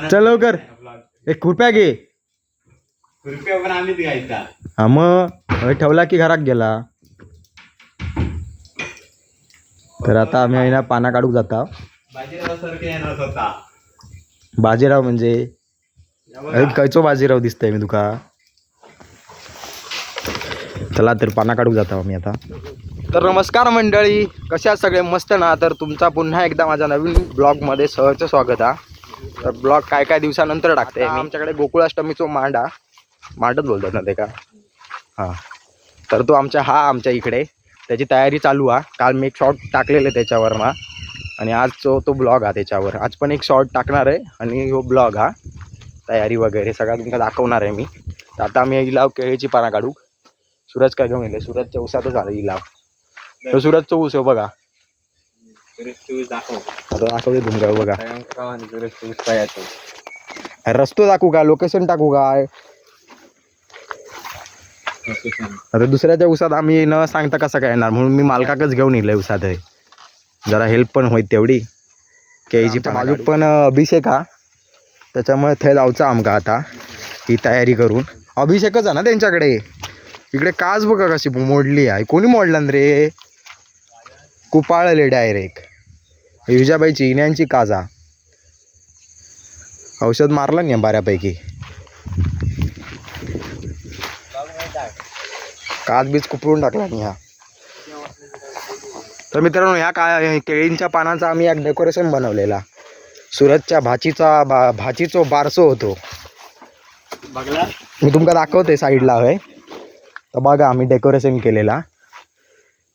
चल लवकर. एक खुरप्या घे. रुपया पण आम्हीच घ्यायचा. हा मग. ठेवला की घरात गेला. तर आता आम्ही आहे ना पाना काढूक जाता. बाजीराव सारखे येणार होता. बाजीराव म्हणजे. अरे खयचो बाजीराव दिसतंय मी तुका. चला तर पाना काढूक जाता आम्ही आता. तर नमस्कार मंडळी. कशा सगळे? मस्त ना? तर तुमचा पुन्हा एकदा माझ्या नवीन ब्लॉगमध्ये सहज स्वागत हा. तर ब्लॉग काय काय दिवसानंतर टाकते आमच्याकडे गोकुळाष्टमीचो मांडा. मांडच बोलतात ना ते का? हां. तर तो आमच्या हा आमच्या इकडे. त्याची तयारी चालू आहे काल मी एक शॉर्ट टाकलेले त्याच्यावर ना आणि आज तो तो ब्लॉग हा त्याच्यावर. आज पण एक शॉर्ट टाकणार आहे आणि हो ब्लॉग हा. तयारी वगैरे सगळा तुमका दाखवणार आहे मी. तर आता आम्ही इलाव केळीची पाना काढू. सूरज काय घेऊन येले सूरजच्या उसातच आलं इलाव तो सूरजचा ऊस आहे हो बघा. आता दाखवते बघा. रस्तो दाखवू का? लोकेशन टाकू काय आता दुसऱ्याच्या उसात आम्ही न सांगता कसं काय येणार? म्हणून मी मालकाकच घेऊन येईल उसात आहे. जरा हेल्प पण होईल तेवढी. केळीची बाजूक पण अभिषेक हा. त्याच्यामुळे थंय जाऊचा आमका आता ही तयारी करून. अभिषेकच आहे ना त्यांच्याकडे? इकडे काच बघा कशी मोडली आहे. कोणी मोडलं रे? कुपाळले डायरेक्ट युजाबाईची इन्यांची काजा. औषध मारलं नाही बऱ्यापैकी. काच बीज कुपरून टाकला मी हा. तर मित्रांनो ह्या काय केळींच्या पानाचा आम्ही एक डेकोरेशन बनवलेला. सुरतच्या भाचीचा भा भाचीचो बारसो होतो. बघला. मी तुमका दाखवते साईडला होय. तर बघा आम्ही डेकोरेशन केलेला.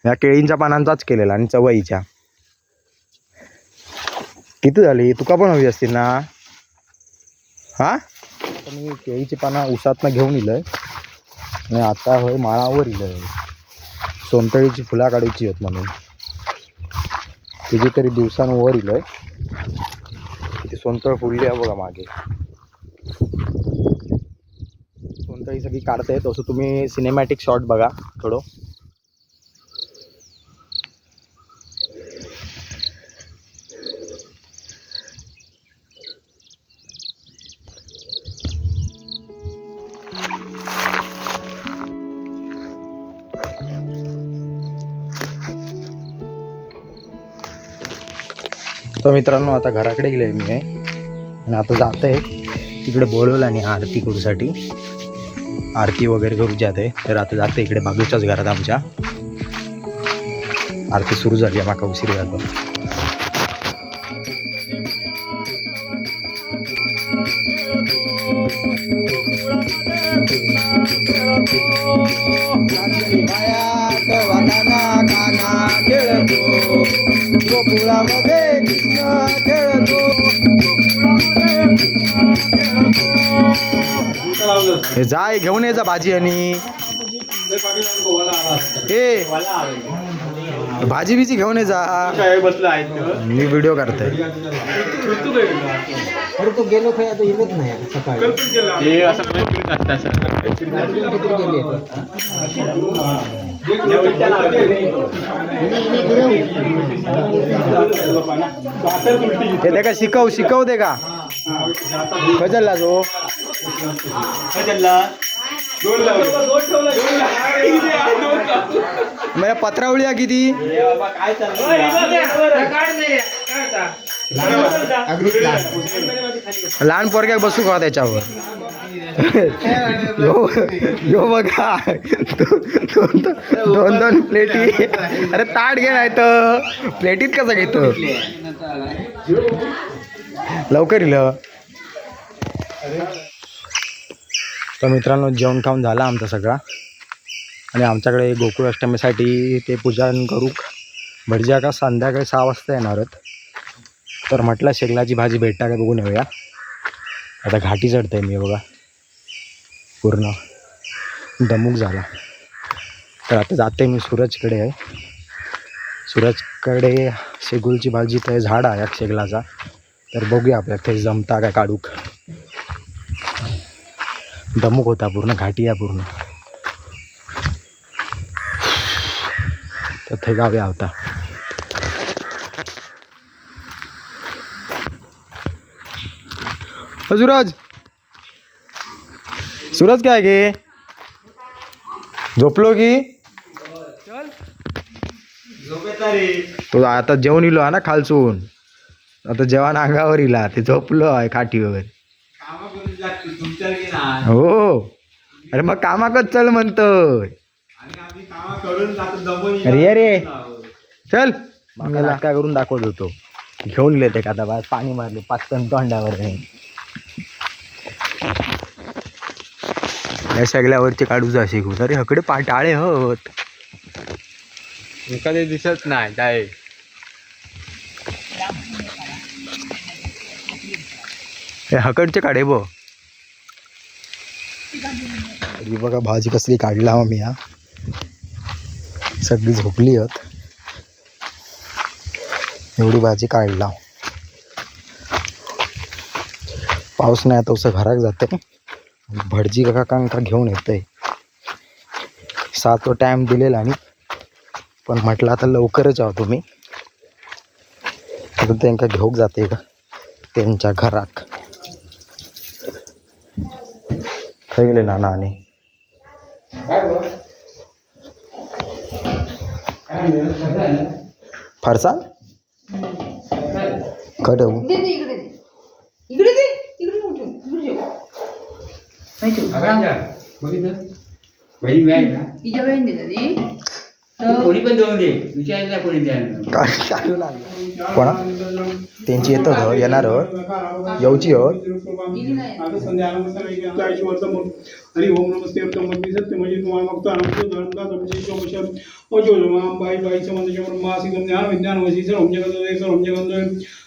ह्या केळींच्या पानांचाच केलेला आणि चवईच्या किती झाली? तुका पण हवी असतील ना? हा? आता मी केळीची पानं उसातनं घेऊन इलंय. आणि आता होय माळावर इलंय. सोनतळीची फुला काढायची आहेत म्हणून. तिची तरी दिवसांवर इलंय. ती सोनतळ फुलली आहे बघा मागे. सोनतळी सगळी काढते तसं तुम्ही सिनेमॅटिक शॉट बघा थोडं. तर मित्रांनो आता घराकडे गेले मी आहे आणि आता जात आहे तिकडे बोलवलं आणि आरती करूसाठी. आरती वगैरे करू जाते तर आता जाते इकडे बाजूच्याच घरात आमच्या. आरती सुरू झाली आहे माका उशीर जातो गोकुळामध्ये कृष्ण खेळतो हे जाय घेऊन ये जा भाजी आणि. ए भाजी बिजी घेऊन ये जा. काय बसला आहे मी व्हिडिओ करतोय अरे तो गेलो काय आता येत नाही सकाळी. हे असं ते का शिकव शिकव दे का कजलला जो. माझ्या पत्रावळी आहे किती? लहान पोरग्याक बसू का त्याच्यावर? यो यो बघा. दोन दोन दोन प्लेटी अरे ताट घे नाही तर. प्लेटीत कसं घेतो लवकर इल तर मित्रांनो जेवण खाऊन झाला आमचा सगळा. आणि आमच्याकडे गोकुळ अष्टमीसाठी ते पूजन करू. भटज्या का संध्याकाळी सहा वाजता येणार आहेत. तर म्हटलं शेगलाची भाजी भेटता काय बघून येऊया. आता घाटी चढतंय मी बघा. पूर्ण दमूक झाला. तर आता जाते मी सूरजकडे. आहे सूरजकडे शेगुलची भाजी ते झाड आहे शेगलाचा. तर बघूया आपल्या ते जमता काय काढूक. दमुक होता पूर्ण घाटी आहे पूर्ण. तर ते गाव्या होता हजुराज सूरज काय गे झोपलो की? तो आता जेवण इलो हा ना खालचून आता जेवण अंगावर इला ते झोपलो आहे खाटीवर. की हो. अरे मग कामाकच चल म्हणतोय दमून अरे ये रे. चल. मला. काय करून दाखवत होतो? घेऊन येते का आता बा पाणी मारले पाच टन तोंडावर नाही या सगळ्यावरचे काढू जा शिकू. अरे हकडे पाटाळे होत. एखादे दिसत नाही काय हे हकडचे काढे बो बघा भाजी कसली काढला हो मी हा. सगळी झोपली आहेत. एवढी भाजी काढला. पाऊस नाही आता उसं घरात जाते. भटजी काकांका घेऊन येतंय. सातो टाईम दिलेला आणि पण म्हटलं आता लवकरच आहो तुम्ही. तर त्यांका घेऊक जाते का? त्यांच्या घरात. खय गेले नाना आणि फरसाण काय ठेवू इकडे दे इकडे दे इकडे दे इकडे नको ठेवू. इकडे ठेव. कोणी पण दे. विचारायला त्यांची येतं हो येणार हो. येऊची हो. हरी ओम नमस्ते सत्य म्हणजे तुम्हाला तुमची बाई बाई समंत शमर मासिकम ज्ञान विज्ञान वशी जगत सर्व आमच्या गंधो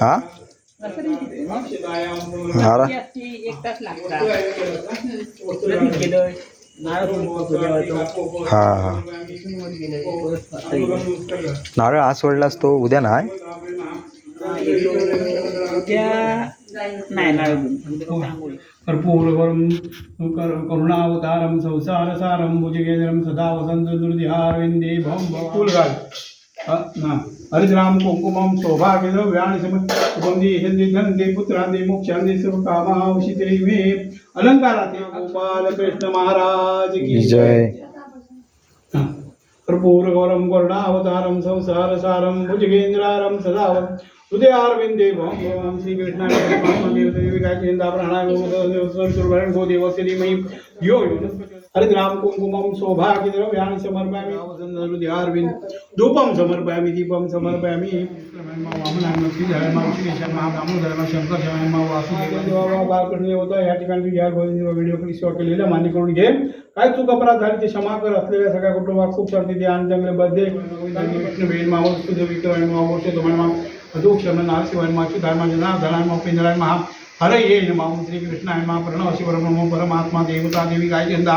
हा? हा. हा हा. नारळ आज सोडलास तो? उद्या नाही? कर्पूरवरं करुणावतारं संसारसारं भुजगेंद्रं सदा वसंत दुर्दिहारविंदे भं फूल घाल हरिद्राम कुंकुमं सौभाग्यद्रव्याणि समन्दी हिंदी गंधे पुत्रांदे मोक्षांदे सर्व कामावशित्री मे अलंकाराते गोपाल कृष्ण महाराज की जय कर्पूरगौरं करुणावतारं संसारसारं भुजगेन्द्रारं सदा हृदयारविन्दे भं भवां श्रीकृष्णादेविका प्राणायाम गोदेवस्य धीमहि यो यो हरिद्राम कुङ्कुमं सौभाग्यद्रव्याणि समर्पयामि हृदयारविन्द धूपं समर्पयामि दीपं समर्पयामि बालकृष्ण होता या ठिकाणी या व्हिडिओ क्लिक सेवा केलेल्या मान्य करून घे काय चूक अपराध झाली ते क्षमा कर असलेल्या सगळ्या कुटुंबात खूप शांती द्या आणि चांगले बदले कृष्ण बेन मावळ विक्रम मा अदोक्ष नार शिवाय माची धर्मा जना धनाय मा पिंजराय महा हरे ये नमः श्री कृष्णाय मा प्रणव शिवरम परमात्मा देवता देवी गायचंदा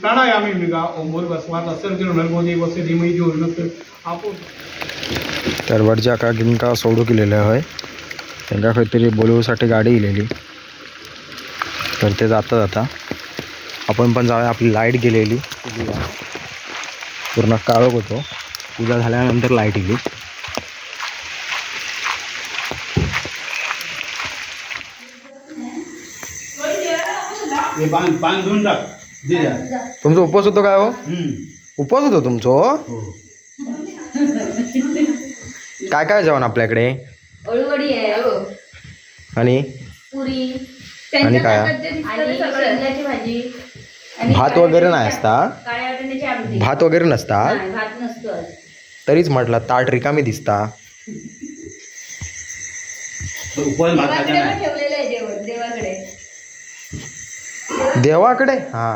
प्राणायामी मृगा ओम बोल बसवात असेल नर्गोदी वसे धीमही जो आपण तर वरच्या काकींका सोडू केलेलं आहे त्यांना काहीतरी बोलवूसाठी गाडी इलेली तर ते जाता जाता आपण पण जाऊया आपली लाइट गेलेली. पूर्ण काळोख होतो. पूजा झाल्यानंतर लाइट गेली. हे पान पान धुवून टाक. तुमचा उपवास होतो काय हो. उपवास होतो तुमचं? काय काय जेवण आपल्याकडे? अळूवडी आहे हो. आणि? पुरी. आणि काय? आणि शेंगाची भाजी. आणि भात वगैरे नाही असता भात वगैरे नसतात नाही, भात नसतो तरीच म्हटलं ताट रिकामी दिसता उपवास मागता देवाकडे नाही पण ठेवलेलं आहे जेवण देवाकडे देवाकडे? हा.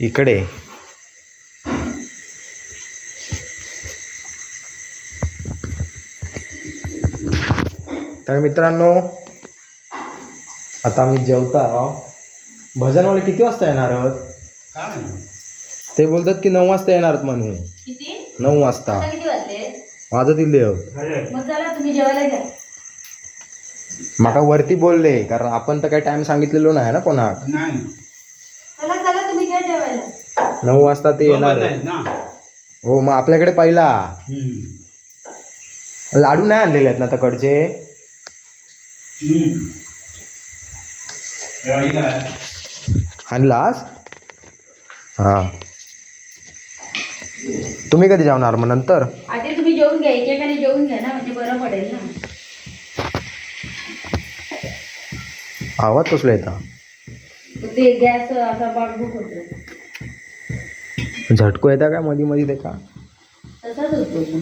इकडे. तर मित्रांनो आता आम्ही जेवता भजनवाले किती वाजता येणार आहोत. ते बोलतात की नऊ वाजता येणार आहेत म्हणून. नऊ वाजता. माझं दिले खरं. मग चला तुम्ही जेवायला घ्या माका वरती बोलले कारण आपण तर काही टाइम सांगितलेलो नाही ना कोणाक. नाही. चला चला तुम्ही घ्या जेवायला. नऊ वाजता ते येणार ना. हो मग आपल्याकडे पहिला. हम्म. लाडू नाही आणलेले आहेत ना तकडचे? हम्म. काय? आणलास? हां. तुम्ही कधी जेवणार मग नंतर? आधी तुम्ही जेवून घ्या एकेकाने जेवून घ्या ना म्हणजे बरं पडेल ना. आवाज कसला येता ते गॅस असा बागबुक होतो झटको येता काय मध्ये मध्ये ते का तसाच होतो तो.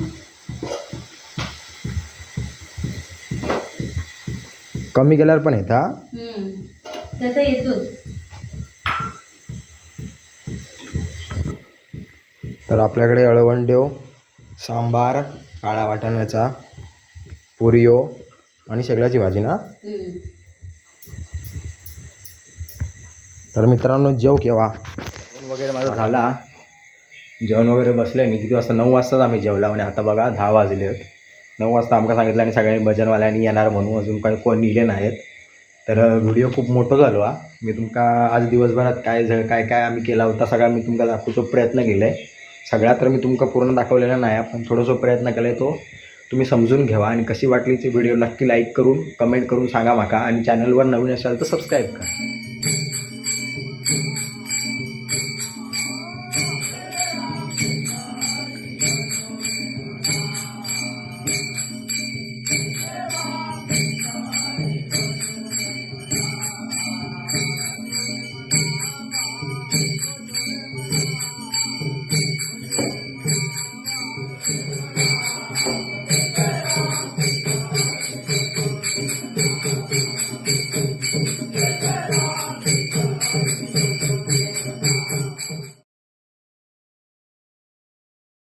कमी केल्यावर पण येता हम्म. तसा येतोच तर आपल्याकडे अळवंडेव सांबार काळा वाटाण्याचा पुरियो आणि शेगलाची भाजी ना हम्म. तर मित्रांनो जेव केव्हा जेवण वगैरे माझा झाला. जेवण वगैरे बसले. मी किती वाजता? नऊ वाजताच आम्ही जेवला. म्हणजे आता बघा दहा वाजले आहेत नऊ वाजता आमका सांगितलं आणि सगळ्यांनी भजनवाल्यांनी येणार म्हणून अजून काही कोण नेले नाहीत. तर व्हिडिओ खूप मोठं झालो हा. मी तुमका आज दिवसभरात काय झ काय काय आम्ही केला होता सगळा मी तुमका दाखवूचो प्रयत्न केला आहे सगळा तर मी तुमका पूर्ण दाखवलेला नाही पण थोडंसं प्रयत्न केला आहे तो. तुम्ही समजून घ्यावा. आणि कशी वाटली ती व्हिडिओ नक्की लाईक करून कमेंट करून सांगा माका. आणि चॅनलवर नवीन असाल तर सबस्क्राईब करा.